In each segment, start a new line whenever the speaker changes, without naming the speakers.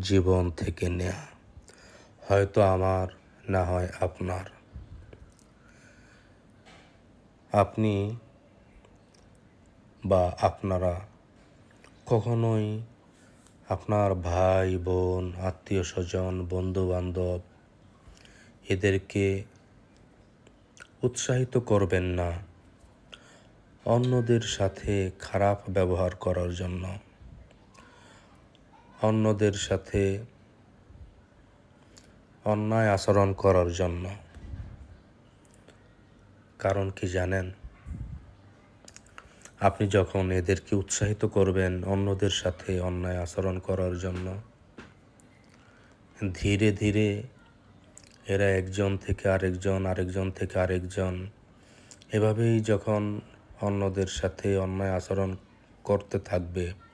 জীবন থেকে নেয়া। হয়তো আমার, না হয় আপনার। আপনি বা আপনারা কখনোই আপনার ভাই, বোন, আত্মীয় স্বজন বন্ধু বান্ধব এদেরকে উৎসাহিত করবেন না। অন্যদের সাথে খারাপ ব্যবহার করার জন্য। অন্যদের সাথে অন্যায় আচরণ করার জন্য। কারণ কি জানেন? আপনি যখন এদেরকে উৎসাহিত করবেন অন্যদের সাথে অন্যায় আচরণ করার জন্য, ধীরে ধীরে এরা একজন থেকে আরেকজন আরেকজন থেকে আরেকজন, এভাবেই যখন অন্যদের সাথে অন্যায় আচরণ করতে থাকবে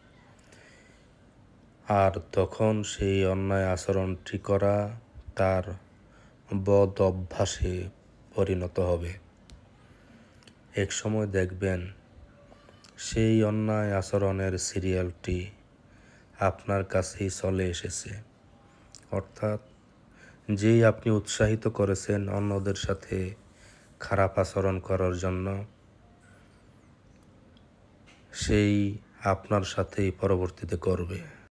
আর তখন সেই অন্যায় আচরণটি করা তার বদ অভ্যাসে পরিণত হবে। এক সময় দেখবেন সেই অন্যায় আচরণের সিরিয়ালটি আপনার কাছেই চলে এসেছে। অর্থাৎ যেই আপনি উৎসাহিত করেছেন অন্যদের সাথে খারাপ আচরণ করার জন্য, সেই আপনার সাথেই পরবর্তীতে করবে।